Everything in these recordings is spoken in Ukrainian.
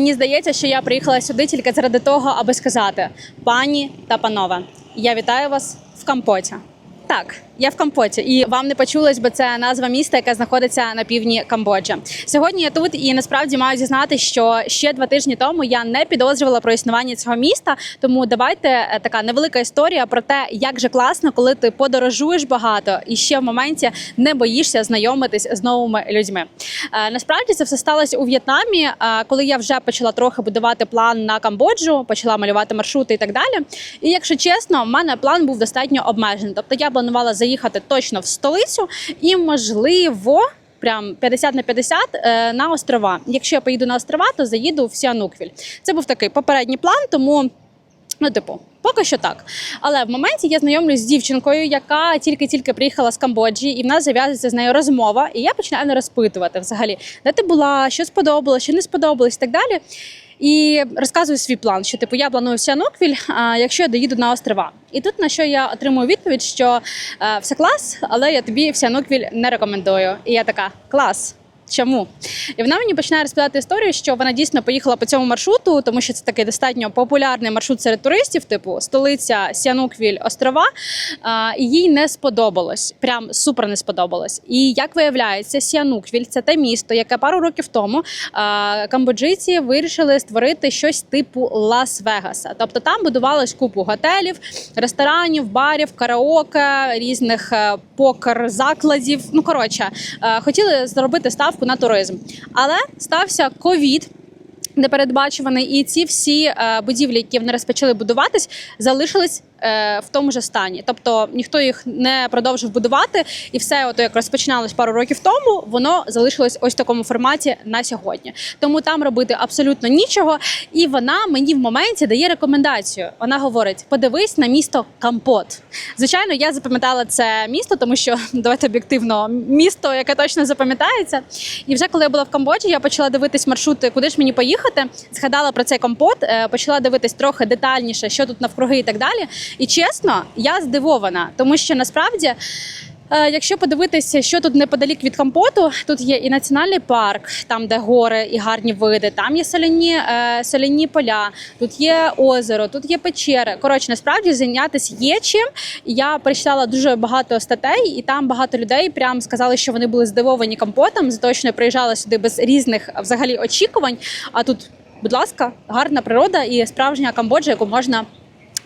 Мені здається, що я приїхала сюди тільки заради того, аби сказати: пані та панове, я вітаю вас в Кампоті. Так, я в Кампоті, і вам не почулось, бо це назва міста, яке знаходиться на півдні Камбоджі. Сьогодні я тут і насправді маю зізнати, що ще два тижні тому я не підозрювала про існування цього міста. Тому давайте е, така невелика історія про те, як же класно, коли ти подорожуєш багато і ще в моменті не боїшся знайомитись з новими людьми. Е, Насправді це все сталося у В'єтнамі, е, коли я вже почала трохи будувати план на Камбоджу, почала малювати маршрути і так далі. І якщо чесно, в мене план був достатньо обмежений. Тобто я планувала заїхати точно в столицю і, можливо. Прям 50 на 50 е, на острова. Якщо я поїду на острова, то заїду в Сіануквіль. Це був такий попередній план, тому ну, типу, поки що так. Але в моменті я знайомлюсь з дівчинкою, яка тільки-тільки приїхала з Камбоджі, і в нас зав'язується з нею розмова. І я починаю не розпитувати взагалі, де ти була, що сподобалось, що не сподобалось, і так далі. І розказую свій план, що типу я планую в Сіануквіль, а якщо я доїду на острова. І тут на що я отримую відповідь, що е, все клас, але я тобі в Сіануквіль не рекомендую. І я така клас. Чому? І вона мені починає розповідати історію, що вона дійсно поїхала по цьому маршруту, тому що це такий достатньо популярний маршрут серед туристів, типу столиця Сіануквіль, острова. А, і їй не сподобалось. Прям супер не сподобалось. І як виявляється, Сіануквіль це те місто, яке пару років тому а, камбоджийці вирішили створити щось типу Лас-Вегаса. Тобто там будувалось купу готелів, ресторанів, барів, караоке, різних е, покер-закладів. Ну коротше, е, хотіли зробити ставку на туризм, але стався ковід. Непередбачуваний, і ці всі е, будівлі, які вони розпочали будуватись, залишились в тому ж стані. Тобто ніхто їх не продовжив будувати, і все, ото як розпочиналось пару років тому, воно залишилось ось в такому форматі на сьогодні. Тому там робити абсолютно нічого. І вона мені в моменті дає рекомендацію. Вона говорить: подивись на місто Кампот. Звичайно, я запам'ятала це місто, тому що давайте об'єктивно місто, яке точно запам'ятається. І вже коли я була в Камбоджі, я почала дивитись маршрути, куди ж мені поїхати. Згадала про цей компот, е, почала дивитись трохи детальніше, що тут навкруги і так далі. І чесно, я здивована, тому що насправді. Е, Якщо подивитися, що тут неподалік від компоту, тут є і національний парк, там де гори і гарні види, там є соляні, е, соляні поля, тут є озеро, тут є печери. Коротше, насправді зайнятися є чим. Я прочитала дуже багато статей, і там багато людей прям сказали, що вони були здивовані компотом, за те, що не приїжджали сюди без різних взагалі очікувань. А тут, будь ласка, гарна природа і справжня Камбоджа, яку можна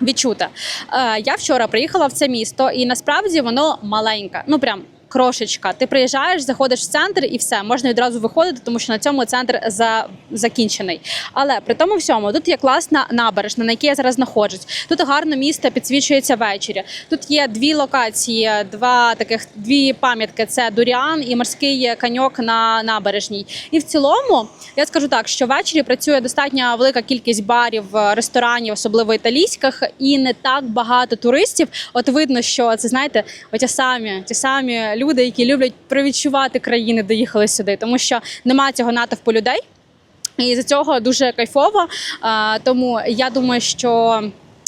відчути. Е, я вчора приїхала в це місто, і насправді воно маленьке. Ну прям. Крошечка, ти приїжджаєш, заходиш в центр і все можна відразу виходити, тому що на цьому центр за закінчений. Але при тому всьому тут є класна набережна, на якій я зараз знаходжусь. Тут гарно місто підсвічується ввечері. Тут є дві локації, два таких дві пам'ятки: це Дуріан і морський каньок на набережній. І в цілому я скажу так, що ввечері працює достатньо велика кількість барів, ресторанів, особливо італійських, і не так багато туристів. От видно, що це знаєте, оті самі ті самі люди, які люблять провідчувати країни, де їхали сюди, тому що немає цього натовпу людей. І з цього дуже кайфово. Тому я думаю, що.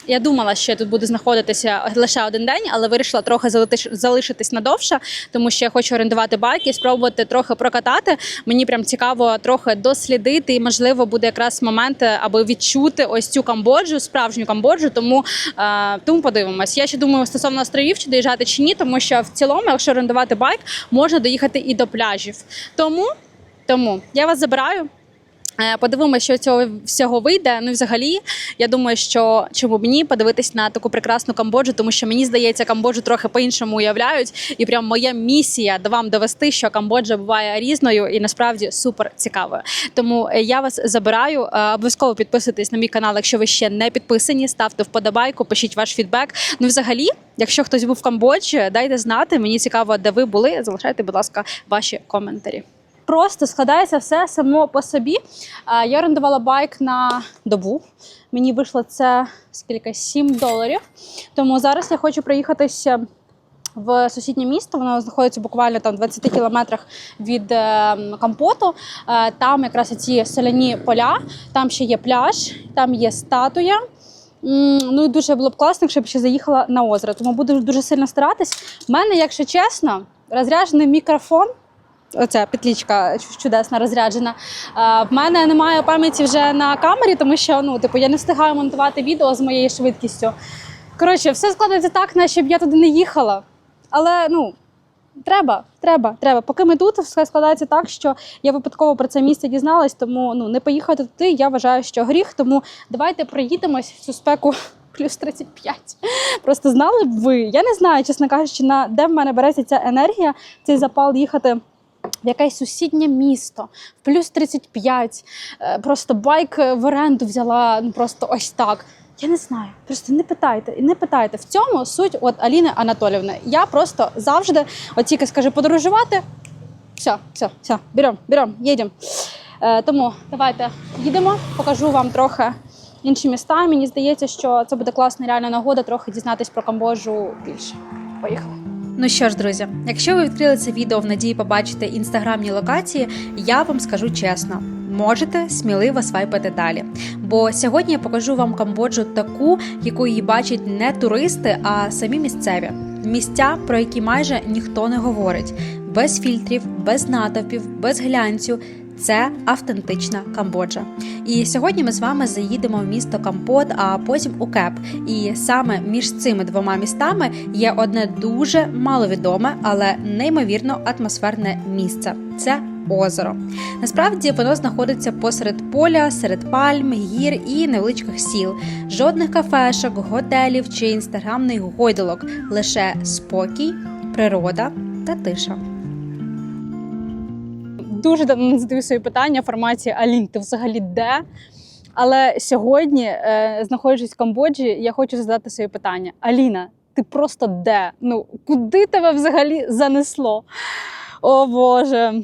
Я думала, що я тут буду знаходитися лише один день, але вирішила трохи залишитись надовше, тому що я хочу орендувати байк і спробувати трохи прокатати. Мені прям цікаво трохи дослідити, і можливо буде якраз момент, е, аби відчути ось цю Камбоджу, справжню Камбоджу. Тому, е, тому подивимось. Я ще думаю стосовно островів, чи доїжджати чи ні, тому що в цілому, якщо орендувати байк, можна доїхати і до пляжів. Тому, тому я вас забираю. Е, Подивимося, що цього всього вийде. Ну взагалі, я думаю, що чому б ні подивитись на таку прекрасну Камбоджу, тому що мені здається, Камбоджу трохи по-іншому уявляють. І прям моя місія до вам довести, що Камбоджа буває різною і насправді супер цікавою. Тому е, я вас забираю. Е, Обов'язково підписуйтесь на мій канал, якщо ви ще не підписані. Ставте вподобайку, пишіть ваш фідбек. Ну, взагалі, якщо хтось був в Камбоджі, дайте знати. Мені цікаво, де ви були. Залишайте, будь ласка, ваші коментарі просто складається все само по собі. Я орендувала байк на добу. Мені вийшло це скільки 7 доларів. Тому зараз я хочу проїхатися в сусіднє місто. Воно знаходиться буквально там в 20 кілометрах від е, Кампоту. Е, Там якраз ці соляні поля, там ще є пляж, там є статуя. Ну і дуже було б класно, якщо б ще заїхала на озеро. Тому буду дуже сильно старатись. У мене, якщо чесно, розряджений мікрофон. Оця петлічка чу- чудесна розряджена. В мене немає пам'яті вже на камері, тому що ну, типу, я не встигаю монтувати відео з моєю швидкістю. Коротше, все складається так, наче б я туди не їхала. Але ну, треба, треба, треба. Поки ми тут, все складається так, що я випадково про це місце дізналась, тому ну, не поїхати туди, я вважаю, що гріх. Тому давайте проїдемось в цю спеку плюс 35. Просто знали б ви. Я не знаю, чесно кажучи, на де в мене береться ця енергія, цей запал їхати. В якесь сусіднє місто, в плюс 35, е, просто байк в оренду взяла, ну просто ось так. Я не знаю, просто не питайте, і не питайте. В цьому суть от Аліни Анатолівни. Я просто завжди, от тільки скажу подорожувати. Все, все, все, беремо, беремо, їдемо. Е, тому давайте їдемо, покажу вам трохи інші міста. Мені здається, що це буде класна реальна нагода трохи дізнатись про Камбоджу більше. Поїхали. Ну що ж, друзі, якщо ви відкрили це відео в надії побачити інстаграмні локації, я вам скажу чесно. Можете сміливо свайпати далі. Бо сьогодні я покажу вам Камбоджу таку, яку її бачать не туристи, а самі місцеві. Місця, про які майже ніхто не говорить, без фільтрів, без натовпів, без глянцю. Це автентична Камбоджа. І сьогодні ми з вами заїдемо в місто Кампот, а потім у Кеп. І саме між цими двома містами є одне дуже маловідоме, але неймовірно атмосферне місце. Це озеро. Насправді воно знаходиться посеред поля, серед пальм, гір і невеличких сіл. Жодних кафешок, готелів чи інстаграмних гойдалок, лише спокій, природа та тиша. Дуже давно не задаю собі питання в форматі Алін, ти взагалі де? Але сьогодні, е, знаходячись в Камбоджі, я хочу задати собі питання: Аліна, ти просто де? Ну куди тебе взагалі занесло? О Боже.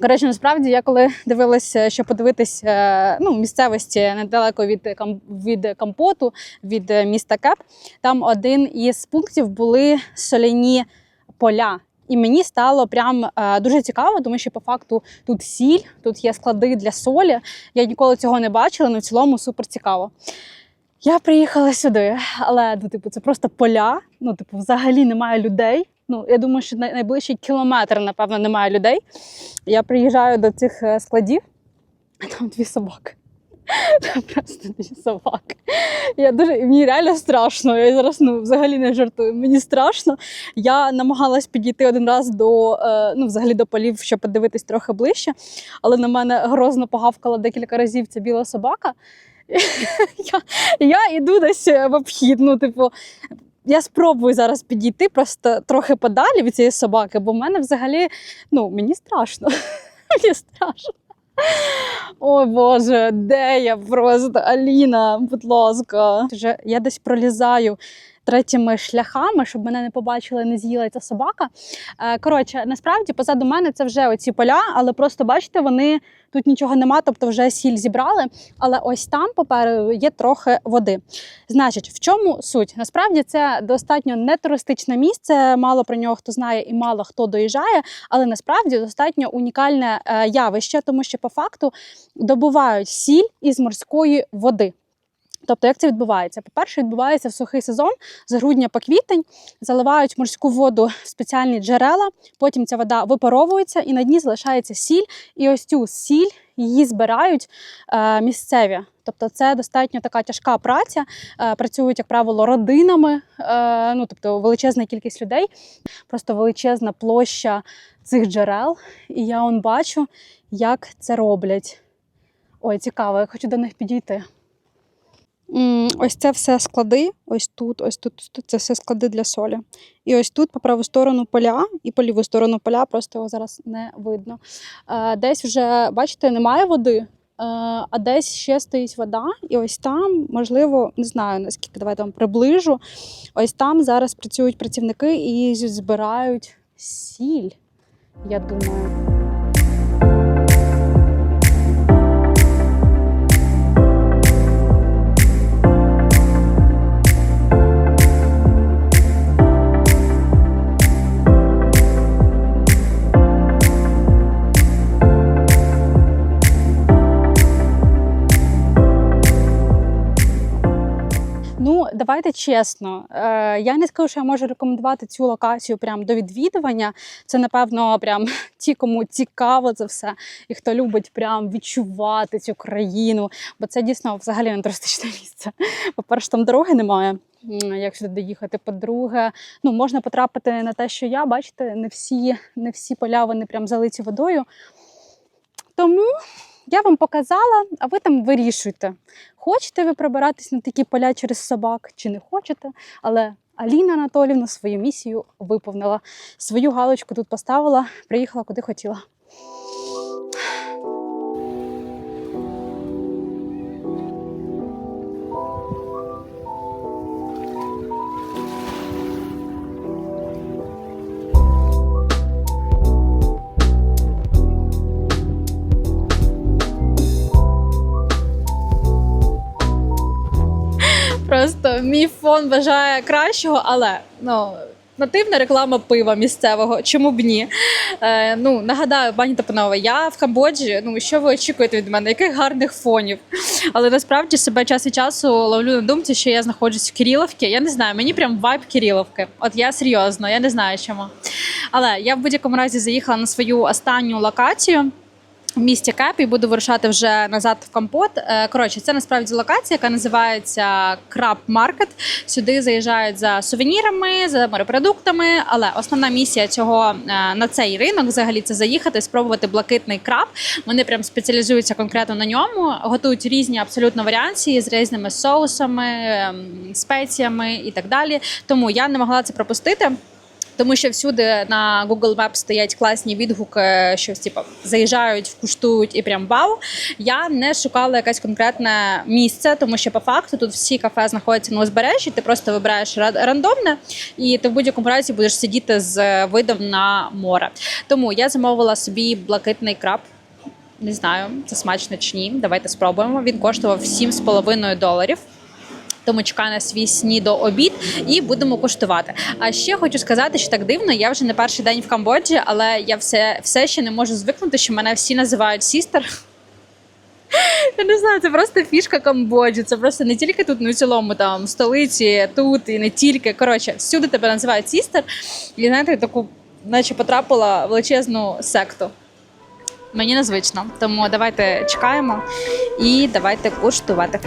Коротше, насправді, я коли дивилася, що подивитись е, ну, місцевості недалеко від, від Кампоту, від е, міста Кеп, там один із пунктів були соляні поля. І мені стало прям е, дуже цікаво, тому що по факту тут сіль, тут є склади для солі. Я ніколи цього не бачила, але в цілому супер цікаво. Я приїхала сюди, але ну, типу, це просто поля. Ну, типу, взагалі немає людей. Ну, я думаю, що найближчий кілометр, напевно, немає людей. Я приїжджаю до цих е, складів, а там дві собаки. Там просто дві собаки. Я дуже мені реально страшно. Я зараз ну, взагалі не жартую. Мені страшно. Я намагалась підійти один раз до е, ну, взагалі до полів, щоб подивитись трохи ближче, але на мене грозно погавкала декілька разів ця біла собака. Я, я йду десь в обхід. Ну, типу, я спробую зараз підійти просто трохи подалі від цієї собаки, бо в мене взагалі ну, мені страшно. Мені страшно. Ой Боже, де я просто Аліна, будь ласка. Вже я десь пролізаю третіми шляхами, щоб мене не побачила і не з'їла ця собака. Е, Коротше, насправді позаду мене це вже оці поля, але просто бачите, вони тут нічого нема, тобто вже сіль зібрали. Але ось там попереду є трохи води. Значить, в чому суть? Насправді це достатньо не туристичне місце, мало про нього хто знає і мало хто доїжджає, але насправді достатньо унікальне е, явище, тому що по факту добувають сіль із морської води. Тобто, як це відбувається? По-перше, відбувається в сухий сезон з грудня по квітень, заливають морську воду в спеціальні джерела, потім ця вода випаровується і на дні залишається сіль. І ось цю сіль її збирають е, місцеві. Тобто це достатньо така тяжка праця. Е, працюють, як правило, родинами, е, ну тобто величезна кількість людей, просто величезна площа цих джерел. І я он бачу, як це роблять. Ой, цікаво, я хочу до них підійти. Ось це все склади. Ось тут, ось тут, тут це все склади для солі. І ось тут по праву сторону поля, і по ліву сторону поля, просто його зараз не видно. Е, Десь вже, бачите, немає води, е, а десь ще стоїть вода. І ось там, можливо, не знаю наскільки давайте вам приближу. Ось там зараз працюють працівники і збирають сіль, я думаю. Давайте чесно. Е, я не скажу, що я можу рекомендувати цю локацію прям до відвідування. Це, напевно, прям ті, кому цікаво це все, і хто любить прям відчувати цю країну. Бо це дійсно взагалі не туристичне місце. По-перше, там дороги немає. м, Як сюди доїхати? По-друге, ну можна потрапити на те, що я, бачите, не всі, не всі поля вони прям залиті водою. Тому я вам показала, а ви там вирішуйте, хочете ви прибиратись на такі поля через собак чи не хочете. Але Аліна Анатолівна свою місію виповнила. Свою галочку тут поставила, приїхала куди хотіла. Мій фон бажає кращого, але ну. Нативна реклама пива місцевого, чому б ні? Е, ну нагадаю, пані та панове, я в Камбоджі. Ну що ви очікуєте від мене? Яких гарних фонів? Але насправді себе час від часу ловлю на думці, що я знаходжусь в Кириловці. Я не знаю, мені прям вайб Кириловки. От я серйозно, я не знаю чому. Але я в будь-якому разі заїхала на свою останню локацію в місті Кеп і буду вирушати вже назад в компот. Е, Коротше, це насправді локація, яка називається Краб Маркет. Сюди заїжджають за сувенірами, за морепродуктами. Але основна місія цього е, на цей ринок взагалі це заїхати, спробувати блакитний краб. Вони прям спеціалізуються конкретно на ньому, готують різні абсолютно варіації з різними соусами, ем, спеціями і так далі. Тому я не могла це пропустити. Тому що всюди на Google Maps стоять класні відгуки, що типу, заїжджають, вкуштують і прям вау. Я не шукала якесь конкретне місце, тому що по факту тут всі кафе знаходяться на узбережжі. Ти просто вибираєш рандомне, і ти в будь-якому разі будеш сидіти з видом на море. Тому я замовила собі блакитний краб. Не знаю, це смачно чи ні. Давайте спробуємо. Він коштував 7,5 доларів. Тому чекаю на свій снідо обід і будемо куштувати. А ще хочу сказати, що так дивно. Я вже не перший день в Камбоджі, але я все, все ще не можу звикнути, що мене всі називають сістер. Я не знаю, це просто фішка Камбоджі. Це просто не тільки тут, ну в цілому там столиці, тут і не тільки. Коротше, всюди тебе називають сістер. І знаєте, таку, наче потрапила в величезну секту. Мені незвично. Тому давайте чекаємо і давайте куштувати.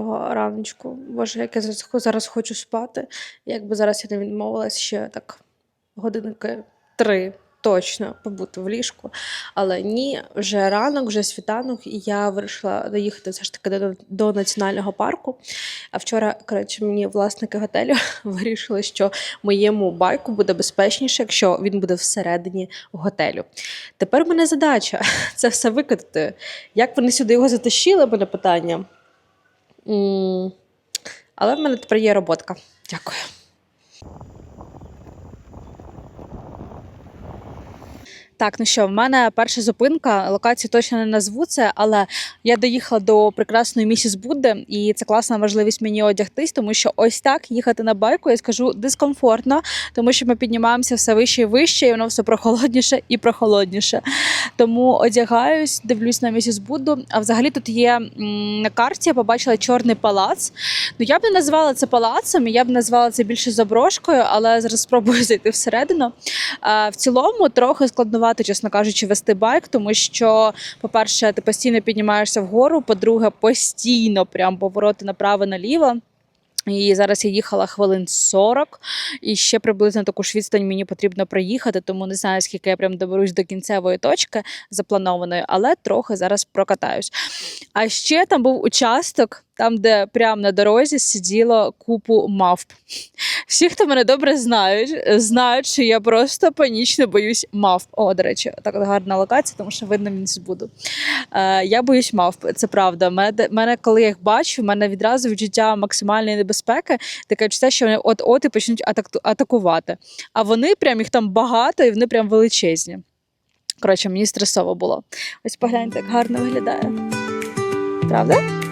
Доброго раночку. Боже, як я зараз- хочу спати. Якби зараз я не відмовилась ще так годинки три точно побути в ліжку. Але ні, вже ранок, вже світанок, і я вирішила доїхати все ж таки до, до національного парку. А вчора, коротше, мені власники готелю вирішили, що моєму байку буде безпечніше, якщо він буде всередині готелю. Тепер в мене задача це все викидати. Як вони сюди його затащили, мене питання. Але в мене тепер є роботка. Дякую. Так, ну що, в мене перша зупинка. Локацію точно не назву це, але я доїхала до прекрасної місіс Будди, і це класна можливість мені одягтись, тому що ось так їхати на байку, я скажу, дискомфортно, тому що ми піднімаємося все вище і вище, і воно все прохолодніше і прохолодніше. Тому одягаюсь, дивлюсь на місіс Будду. А взагалі тут є на карті, я побачила чорний палац. Ну я б не назвала це палацом, я б назвала це більше заброшкою, але зараз спробую зайти всередину. В цілому трохи складновато, чесно кажучи, вести байк, тому що, по-перше, ти постійно піднімаєшся вгору, по-друге, постійно прям повороти направо-наліво. І зараз я їхала хвилин 40, і ще приблизно таку ж відстань мені потрібно проїхати, тому не знаю, скільки я прям доберусь до кінцевої точки запланованої, але трохи зараз прокатаюсь. А ще там був участок, там, де прямо на дорозі сиділо купу мавп. Всі, хто мене добре знають, знають, що я просто панічно боюсь мавп. О, до речі, так гарна локація, тому що видно мінус буду. Е, я боюсь мавп, це правда. Мене, мене, коли я їх бачу, в мене відразу відчуття максимальної небезпеки, таке відчуття, що вони от-от і почнуть атак- атакувати. А вони прям їх там багато і вони прям величезні. Коротше, мені стресово було. Ось погляньте, як гарно виглядає. Правда?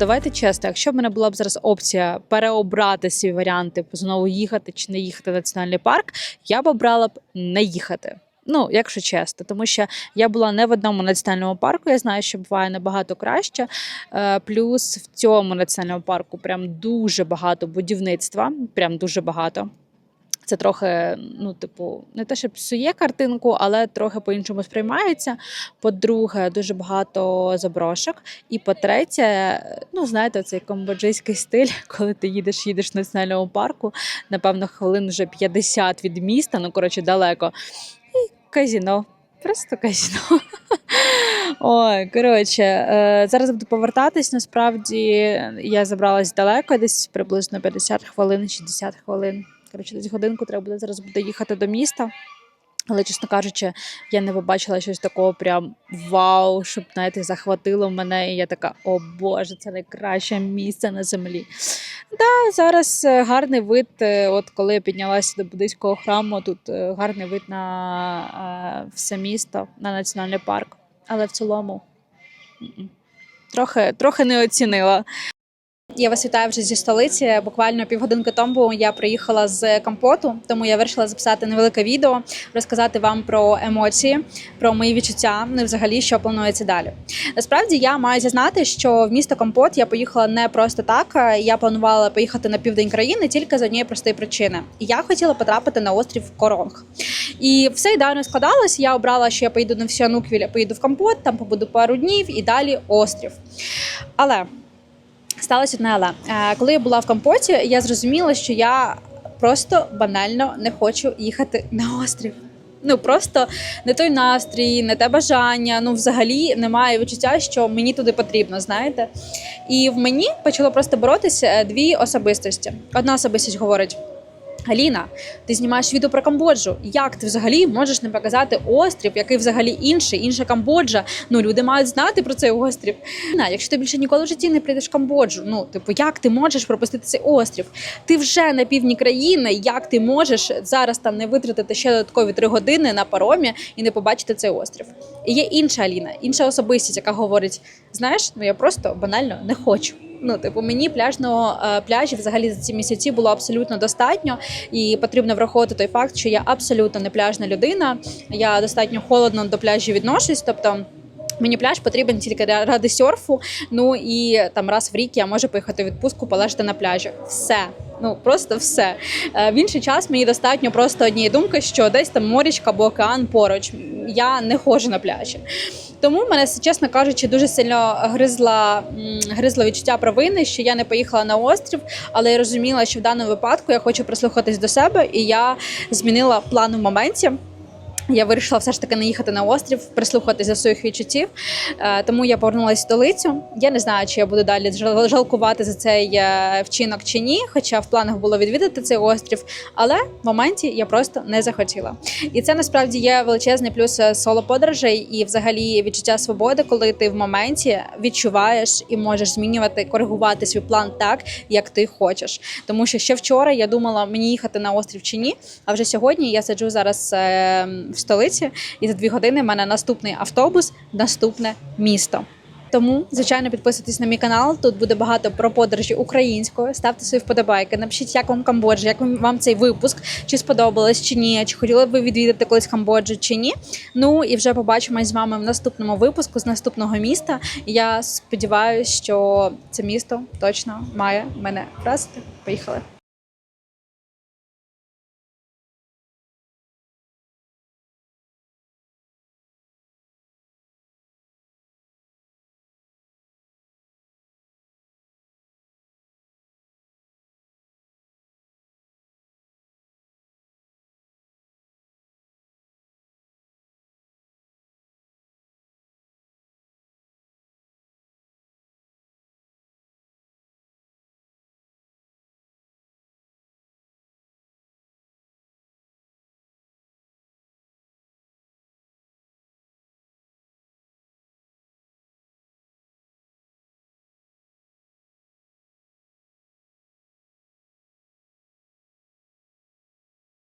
Давайте чесно, якщо в мене була б зараз опція переобрати свій варіант, типу знову їхати чи не їхати в національний парк, я б обрала б не їхати. Ну, якщо чесно, тому що я була не в одному національному парку. Я знаю, що буває набагато краще. Е, плюс в цьому національному парку прям дуже багато будівництва, прям дуже багато. Це трохи, ну, типу, не те, що псує картинку, але трохи по-іншому сприймається. По-друге, дуже багато заброшок. І по-третє, ну знаєте, цей камбоджийський стиль, коли ти їдеш, їдеш в національному парку, напевно, хвилин вже 50 від міста, ну коротше, далеко. І казіно. Просто казіно. Ой, коротше, е, зараз буду повертатись. Насправді я забралась далеко, десь приблизно 50 хвилин, 60 хвилин. Коротше, десь годинку треба буде зараз буде їхати до міста. Але, чесно кажучи, я не побачила щось такого прям вау, щоб знаєте, захватило мене. І я така, о Боже, це найкраще місце на землі. Да, зараз е, гарний вид. е, От коли я піднялася до буддийського храму, тут е, гарний вид на все місто, на національний парк. Але в цілому трохи, трохи не оцінила. Я вас вітаю вже зі столиці. Буквально півгодинки тому я приїхала з компоту, тому я вирішила записати невелике відео, розказати вам про емоції, про мої відчуття, ну і взагалі, що планується далі. Насправді я маю зізнати, що в місто Компот я поїхала не просто так. Я планувала поїхати на південь країни тільки з однієї простої причини. Я хотіла потрапити на острів Коронг. І все ідеально складалось. Я обрала, що я поїду на Всіануквіль, поїду в Компот, там побуду пару днів і далі острів. Але сталося одне але. Е, Коли я була в Компоті, я зрозуміла, що я просто банально не хочу їхати на острів. Ну просто не той настрій, не те бажання. Ну, взагалі немає відчуття, що мені туди потрібно, знаєте. І в мені почало просто боротися е, дві особистості. Одна особистість говорить. Аліна, ти знімаєш відео про Камбоджу. Як ти взагалі можеш не показати острів, який взагалі інший, інша Камбоджа? Ну люди мають знати про цей острів. На, якщо ти більше ніколи в житті не прийдеш в Камбоджу, ну типу, як ти можеш пропустити цей острів? Ти вже на півдні країни. Як ти можеш зараз там не витратити ще додаткові три години на паромі і не побачити цей острів? І є інша Аліна, інша особистість, яка говорить: знаєш, ну я просто банально не хочу. Ну, типу, мені пляжного е, пляжі взагалі за ці місяці було абсолютно достатньо, і потрібно враховувати той факт, що я абсолютно не пляжна людина. Я достатньо холодно до пляжів відношусь. Тобто мені пляж потрібен тільки ра- ради серфу. Ну і там раз в рік я можу поїхати в відпустку, полежати на пляжі. Все. Ну просто все. Е, В інший час мені достатньо просто однієї думки, що десь там морічка або океан поруч. Я не ходжу на пляжі. Тому мене, чесно кажучи, дуже сильно гризла, гризло відчуття провини, що я не поїхала на острів, але я розуміла, що в даному випадку я хочу прислухатись до себе, і я змінила план в моменті. Я вирішила все ж таки не їхати на острів, прислухатись до своїх відчуттів. Е, Тому я повернулася в столицю. Я не знаю, чи я буду далі жалкувати за цей е, вчинок чи ні. Хоча в планах було відвідати цей острів, але в моменті я просто не захотіла. І це насправді є величезний плюс е, соло-подорожей і взагалі відчуття свободи, коли ти в моменті відчуваєш і можеш змінювати, коригувати свій план так, як ти хочеш. Тому що ще вчора я думала, мені їхати на острів чи ні. А вже сьогодні я сиджу зараз в столиці, і за дві години в мене наступний автобус, наступне місто. Тому, звичайно, підписуйтесь на мій канал. Тут буде багато про подорожі українською. Ставте свої вподобайки. Напишіть, як вам Камбоджа, як вам цей випуск, чи сподобалось, чи ні, чи хотіли б ви відвідати колись Камбоджу, чи ні. Ну і вже побачимось з вами в наступному випуску з наступного міста. Я сподіваюся, що це місто точно має мене вразити. Поїхали.